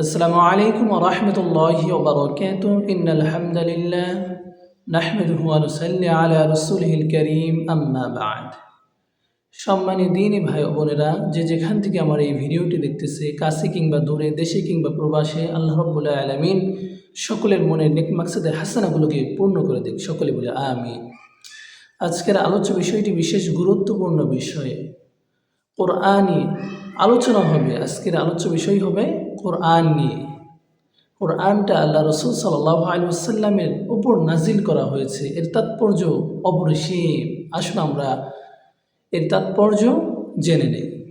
السلام عليكم ورحمة الله وبركاته إن الحمد لله نحمده ونصلي على رسوله الكريم أما بعد সম্মানী দিনী ভাই ও বোনেরা যে যেখান থেকে আমার এই ভিডিওটি দেখতেছে কাছে কিংবা দূরে দেশে কিংবা প্রবাসে আল্লাহ রব্বুল্লাহ আলমিন সকলের মনের নেক মাকসাদের হাসানাগুলোকে পূর্ণ করে দিক সকলে বলে আমি আজকের আলোচ্য বিষয়টি বিশেষ গুরুত্বপূর্ণ বিষয় কোরআনই আলোচনা হবে, আজকের আলোচ্য বিষয় হবে কোরআন নিয়ে। কোরআনটা আল্লাহ রসুল সাল্লাহ আলুসাল্লামের উপর নাজিল করা হয়েছে। এর তাৎপর্য অপরিসীম। আসুন আমরা এর তাৎপর্য জেনে নেই।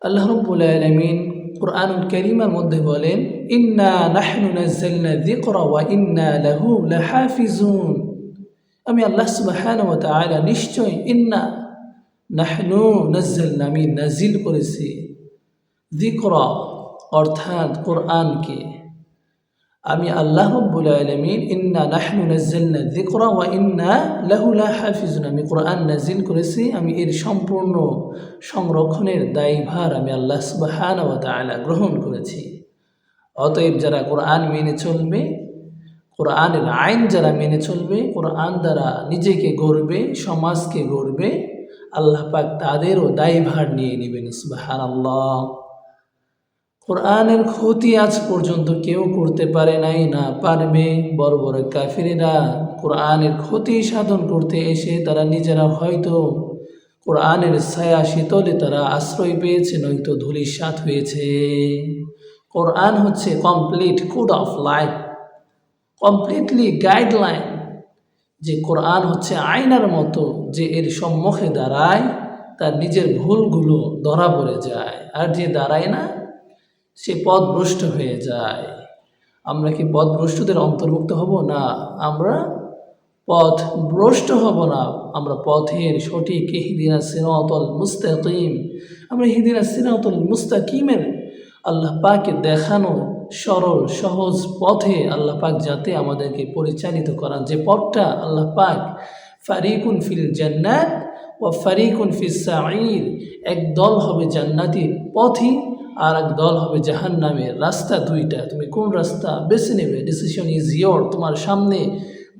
আল্লাহ রব্বুল আলমিন কোরআনুল করিমার মধ্যে বলেন, ইন্না ওয়া ইন্না লাহু আমি আল্লাহ সুবহানাহু নিশ্চয় ইন্না নাহনু নাজ্জালনা আমি নাজিল করেছি। যিকরা, অর্থাৎ কোরআনকে। আমি আল্লাহ রব্বুল আলমিন, ইন্না নাহনু নাজ্জালনা যিকরা ওয়া ইন্না লাহু লাহাফিজুন। আমি কোরআন নাজিল করেছি, আমি এর সম্পূর্ণ সংরক্ষণের দায়ভার আমি আল্লাহ সুবহানাহু ওয়া গ্রহণ করেছি। অতএব যারা কোরআন মেনে চলবে, কোরআনের আইন যারা মেনে চলবে, কোরআন দ্বারা নিজেকে গড়বে, সমাজকে গড়বে আল্লাহ পাক তাদেরও দায়ভার নিয়ে নেবেন, সুবহানাল্লাহ। কোরআনের ক্ষতি আজ পর্যন্ত কেউ করতে পারে নাই, না পারবে। বড় বড় কাফিরেরা কোরআনের ক্ষতি সাধন করতে এসে তারা নিজেরা হয়তো কোরআনের ছায়া শীতলে তারা আশ্রয় পেয়েছে, নয়তো ধুলির সাথ হয়েছে। কোরআন হচ্ছে complete code of life completely guideline যে কোরআন হচ্ছে আয়নার মতো যে এর সম্মুখে দাঁড়ায়, তার নিজের ভুলগুলো ধরা পড়ে যায়। আর যে দাঁড়ায় না, সে পথভ্রষ্ট হয়ে যায়। আমরা কি পথভ্রষ্টদের অন্তর্ভুক্ত হব? না, আমরা পথ ভ্রষ্ট হব না। আমরা পথের সঠিক হিদিনা সিনাতল মুস্তাকিম। আমরা হিদিনা সিনাতল মুস্তাকিমের আল্লাহ পাকে দেখানো সরল, সহজ পথে আল্লাহ পাক যাতে আমাদেরকে পরিচালিত করান। যে পথটা আল্লাহ পাক ফারিকুন ফিল জান্নাত ও ফারিকুন ফিস সাঈর এক দল হবে জান্নাতির পথই আর এক দল হবে জাহান নামের রাস্তা দুইটা। তুমি কোন রাস্তা বেছে নেবে? ডিসিশন ইজ ইয়োর তোমার সামনে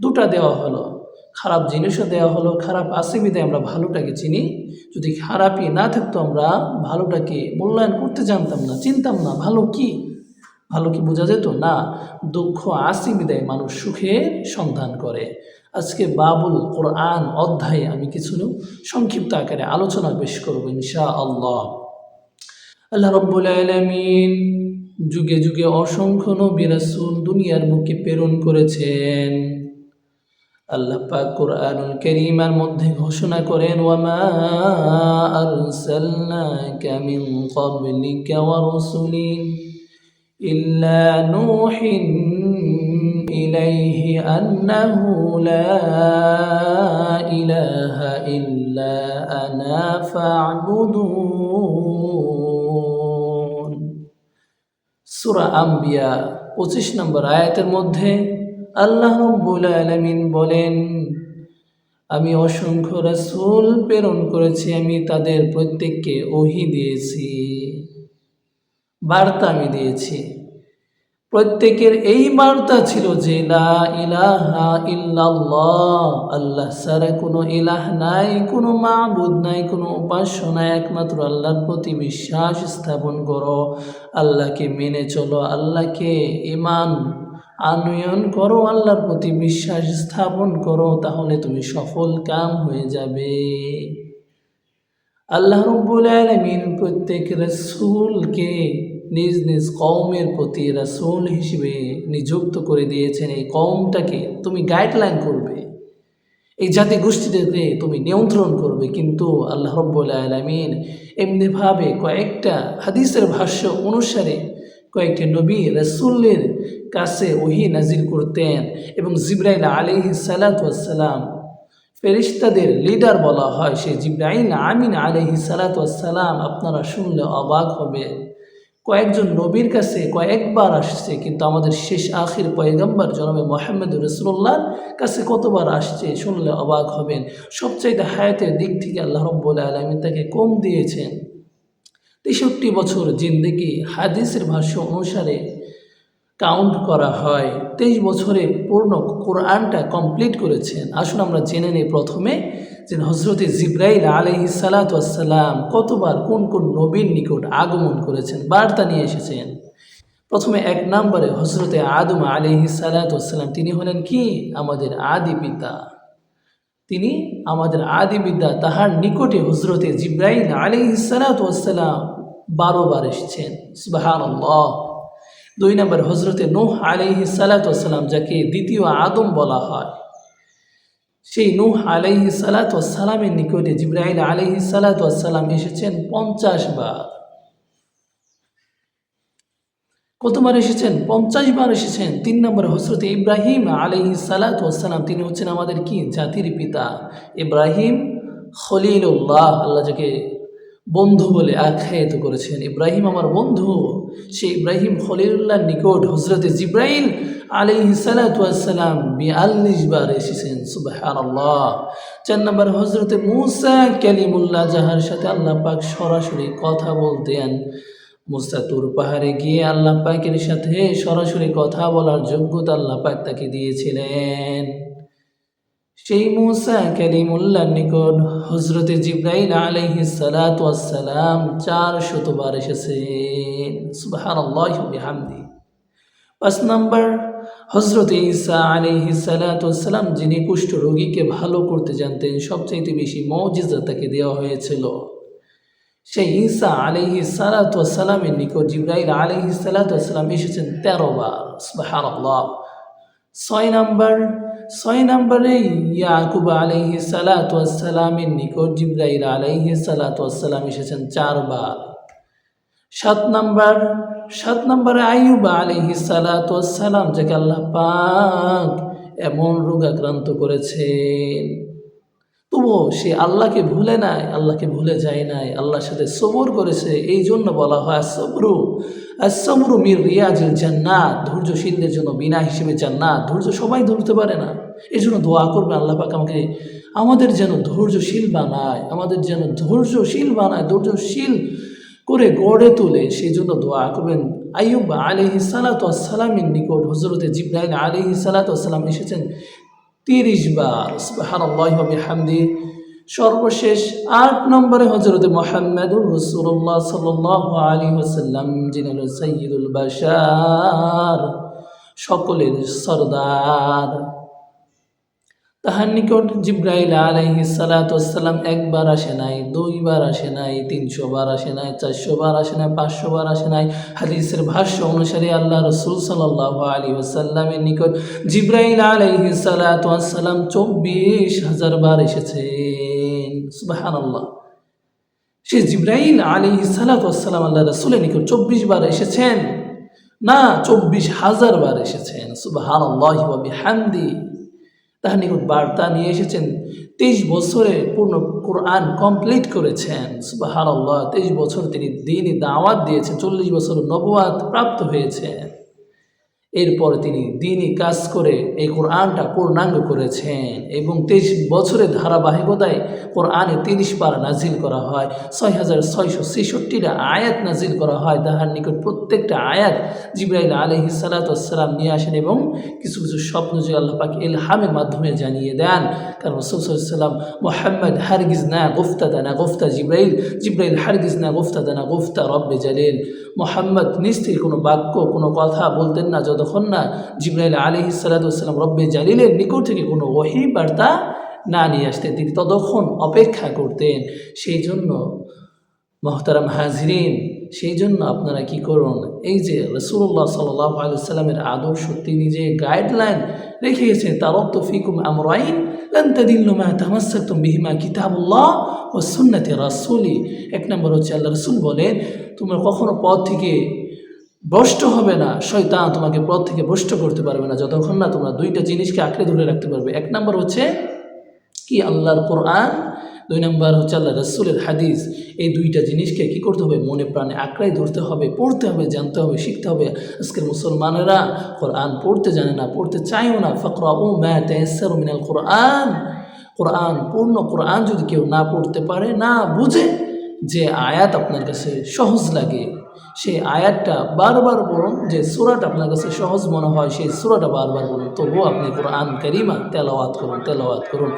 দুটা দেওয়া হলো। খারাপ জিনিসও দেওয়া হলো, খারাপ আসে বিদায় আমরা ভালোটাকে চিনি। যদি খারাপই না থাকতো, আমরা ভালোটাকে মূল্যায়ন করতে জানতাম না, চিনতাম না, ভালো কি? ভালো কি বোঝা যেত? না, দুঃখ আসি বিদায় মানুষ সুখের সন্ধান করে। আজকে বাবুল কোরআন অধ্যায়ে আমি কিছু সংক্ষিপ্ত আকারে আলোচনা পেশ করব ইনশা আল্লাহ আল্লাহ রব্বুল আলমিন যুগে যুগে অসংখ্য নবী রাসূল দুনিয়ার বুকে প্রেরণ করেছেন। আল্লাহ পাক কোরআনুল কারীমার মধ্যে ঘোষণা করেন, ওয়ামা আরসালনাকা মিন ক্বাবলিকা ওয়া রাসূলিন ইল্লা নূহিন ইলাইহি আন্নাহু লা ইলাহা ইল্লা আনা ফা'বুদুন। সূরা আম্বিয়া 25 নম্বর আয়াতের মধ্যে আল্লাহ আলামিন বলেন, আমি অসংখ্য রাসুল প্রেরণ করেছি, আমি তাদের প্রত্যেককে ওহি দিয়েছি, বার্তা আমি দিয়েছি। প্রত্যেকের এই বার্তা ছিল যে, লা ইলাহা ইল্লাল্লাহ, আল্লাহ ছাড়া কোনো ইলাহ নাই, কোনো মাবুদ নাই, কোনো উপাস্য নাই, একমাত্র আল্লাহর প্রতি বিশ্বাস স্থাপন করো, আল্লাহকে মেনে চলো, আল্লাহকে ইমান আনয়ন করো, আল্লাহর প্রতি বিশ্বাস স্থাপন করো, তাহলে তুমি সফল কাম হয়ে যাবে। আল্লাহ রব্বুল আলমিন প্রত্যেক রসুলকে নিজ নিজ কৌমের প্রতি রাসুল হিসেবে নিযুক্ত করে দিয়েছেন। এই কৌমটাকে তুমি গাইডলাইন করবে। এই জাতি গোষ্ঠীদেরকে তুমি নিয়ন্ত্রণ করবে। কিন্তু আল্লাহ রব্বুল আলমিন এমনিভাবে কয়েকটা হাদিসের ভাষ্য অনুসারে কয়েকটি নবী রসুল্লের কাছে ওহি নাজির করতেন এবং জিব্রাইল আলিহি সালাতাম ফেরিস্তাদের লিডার বলা হয়। সে জিব্রাইল আমিন আলহি সালাতাম আপনারা শুনলে অবাক হবে। কয়েকজন নবীর কাছে কয়েকবার আসছে, কিন্তু আমাদের শেষ আখির পয়গম্বর জনমে মোহাম্মদ রসুল্লাহর কাছে কতবার আসছে শুনলে অবাক হবেন। সবচাইতে হায়াতের দিক থেকে আল্লাহ রব্বুল আলমিন তাকে কম দিয়েছেন। তেষট্টি বছর জিন্দেগি হাদিসের ভাষ্য অনুসারে কাউন্ট করা হয়। তেইশ বছরে পূর্ণ কোরআনটা কমপ্লিট করেছেন। আসুন আমরা জেনে নিই প্রথমে যে হজরতে জিব্রাইল আলহি সালাতাম কতবার কোন কোন নবীর নিকট আগমন করেছেন? বার্তা নিয়ে এসেছেন। প্রথমে এক নম্বরে হজরতে আদম আলহি সালাতাম তিনি হলেন কি? আমাদের আদি পিতা। তিনি আমাদের আদি বিদ্যা তাহার নিকটে হজরতে জিব্রাইল আলহি সালাতাম বারো বার এসেছেন। সুবাহান দুই নম্বর হজরতে নোহ আলহি সালাতাম যাকে দ্বিতীয় আদম বলা হয়, সেই নূহ আলাইহি সালাতামের নিকটে জিব্রাইল আলাইহি সালাতাম এসেছেন পঞ্চাশ বার। কতবার এসেছেন পঞ্চাশ বার এসেছেন। তিন নম্বর হজরত ইব্রাহিম আলহি সালাতাম তিনি হচ্ছেন আমাদের কি? জাতির পিতা। ইব্রাহিম খলিলুল্লাহ, আল্লাহ যাকে বন্ধু বলে আখ্যায়িত করেছেন। ইব্রাহিম আমার বন্ধু। সে ইব্রাহিম খলিলুল্লাহর নিকট হজরত জিব্রাইল আলিহি সালাতাম বিয়াল্লিশ বার এসেছেন। সুবাহান আল্লাহ চার নম্বর হজরতে মুসা ক্যালিমুল্লাহ যাহার সাথে আল্লাহ পাক সরাসরি কথা বলতেন। মুসা তুর পাহাড়ে গিয়ে আল্লাহ পাকের সাথে সরাসরি কথা বলার যোগ্যতা আল্লাহ পাক তাকে দিয়েছিলেন। সেই মুসা ক্যালিমুল্লার নিকট হজরতে জিব্রাইল আলহি সালাতাম চার শতবার এসেছেন পাঁচ নম্বর হজরত ঈসা আলিহি সালাতাম যিনি কুষ্ঠ রোগীকে ভালো করতে জানতেন, সবচাইতে বেশি মৌজিজা তাকে দেওয়া হয়েছিল। সেই ঈসা আলিহি সালাতামের নিকট, জিব্রাইল আলিহি সালাতাম এসেছেন তেরো বার ছয় নম্বর, ছয় নম্বরে ইয়াকুব আলহি সালাতামের নিকট, জিব্রাইল আলহি সালাতাম এসেছেন চারবার সাত নম্বর, সাত নম্বরে আইয়ুব আলহি সালাতাম যাকে আল্লাহ পাক এমন রোগাক্রান্ত করেছেন। তবুও সে আল্লাহকে ভুলে নাই, আল্লাহকে ভুলে যায় নাই। আল্লাহর সাথে সবর করেছে এই জন্য বলা হয় সবরু সবরু মির রিয়াজের জান্নাত, ধৈর্যশীলদের জন্য বিনা হিসেবে জান্নাত। ধৈর্য সবাই ধরতে পারে না। এই জন্য দোয়া করবে আল্লাহ পাক আমাকে, আমাদের যেন ধৈর্যশীল বানায়, আমাদের যেন ধৈর্যশীল বানায়, ধৈর্যশীল করে গড়ে তোলে। সেই জন্য দোয়া করবেন। আইয়ুব আলিহি সালাতামের নিকট হজরতে জিব্রাহিম আলিহি সালাতাম এসেছেন। তিরিশ বার হামদি সর্বশেষ আট নম্বরে হজরত মোহাম্মদুর রসুল্লাহ সাল আলী হাসাল্লাম যিনি হল বাসার সকলের সর্দার। তাহার নিকট জিব্রাইল আলাইহি সালাতাম একবার আসে নাই, দুইবার আসে নাই তিনশো বার আসে নাই চারশো বার আসে নাই পাঁচশো বার আসে নাই। হাদিসের ভাষ্য অনুসারে আল্লাহ রসুল সাল্লাহ আলী ওসাল্লামের নিকট জিব্রাইল আলাইহি সালাতাম চব্বিশ হাজার বার সুবাহান আল্লাহ সে জিব্রাইল আলাইহি সালাতাম আল্লাহ রসুলের নিকট চব্বিশ বার এসেছেন। না, চব্বিশ হাজার বার এসেছেন। হামদি তাহার নিকট বার্তা নিয়ে এসেছেন। তেইশ বছরে পূর্ণ কোরআন কমপ্লিট করেছেন। সুবাহ তেইশ বছর তিনি দিনই দাওয়াত দিয়েছেন। চল্লিশ বছর নবাদ প্রাপ্ত হয়েছেন। এরপর তিনি দিনই কাজ করে এই কোরআনটা পূর্ণাঙ্গ করেছেন এবং তেইশ বছরের ধারাবাহিকতায় কোরআনে তিরিশ পার নাজিল করা হয়, ছয় হাজার ছয়শো ছেষট্টিটা আয়াত নাজিল করা হয়। তাহার নিকট প্রত্যেকটা আয়াত জিব্রাইল আলহি সালাতাম নিয়ে আসেন এবং কিছু কিছু স্বপ্ন যে আল্লাহ পাক এলহামের মাধ্যমে জানিয়ে দেন। কারণ রসুলাম মোহাম্মদ হারগিজ না, গুফতা দানা গুফতা জিব্রাইল জিব্রাইল হারগিজ না, গুফতা দানা গুফতা রব্বে জালিল। মোহাম্মদ নিস্তির কোনো বাক্য, কোনো কথা বলতেন না যতক্ষণ না জিব্রাইল আলী সালাতাম রব্বে জালিলের নিকট থেকে কোনো ওহি বার্তা না নিয়ে আসতেন। তিনি ততক্ষণ অপেক্ষা করতেন। সেই জন্য, মহতারাম হাজরিন, সেই জন্য আপনারা কি করুন? এই যে রসুল্লাহ সাল্লাহ আলুসাল্লামের আদর্শ, তিনি যে গাইডলাইন রেখে গেছেন তার অর্থ, ফিকুম আমরাইন কিতাবুল্লাহ ও সুন্নতে রাসুলি। এক নম্বর হচ্ছে, আল্লাহ রসুল বলেন, তোমরা কখনো পথ থেকে ভ্রষ্ট হবে না, শয়তান তোমাকে পথ থেকে ভ্রষ্ট করতে পারবে না। যতক্ষণ না তোমরা দুইটা জিনিসকে আঁকড়ে ধরে রাখতে পারবে। এক নম্বর হচ্ছে, কি? আল্লাহর কোরআন দুই নম্বর হচ্ছে আল্লাহ রসুলের হাদিস। এই দুইটা জিনিসকে কি করতে হবে? মনে প্রাণে আঁকড়াই ধরতে হবে, পড়তে হবে, জানতে হবে, শিখতে হবে। আজকের মুসলমানেরা কোরআন পড়তে জানে না, পড়তে চায়ও না। ফকরা ও ম্যাথ মিনাল কোরআন। কোরআন পূর্ণ কোরআন যদি কেউ না পড়তে পারে, না বুঝে যে আয়াত আপনার কাছে সহজ লাগে। সেই আয়াতটা বারবার বলুন যে সুরাটা আপনার কাছে সহজ মনে হয়, সেই সুরাটা বারবার বলুন তবুও আপনি কোরআন করিমা তেলাওয়াত করুন তেলাওয়াত করুন।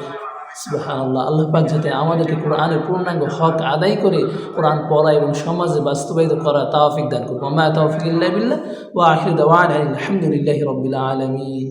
সুবহানাল্লাহ। আল্লাহ পাক যাতে আমাদেরকে কোরআনের পূর্ণাঙ্গ হক আদায় করে কোরআন পড়া এবং সমাজে বাস্তবায়িত করা তাওফিক দান করব মা তাওফিক ইল্লা বিল্লাহ। ওয়া আখির দাওয়ানা আলহামদুলিল্লাহি রাব্বিল আলামিন।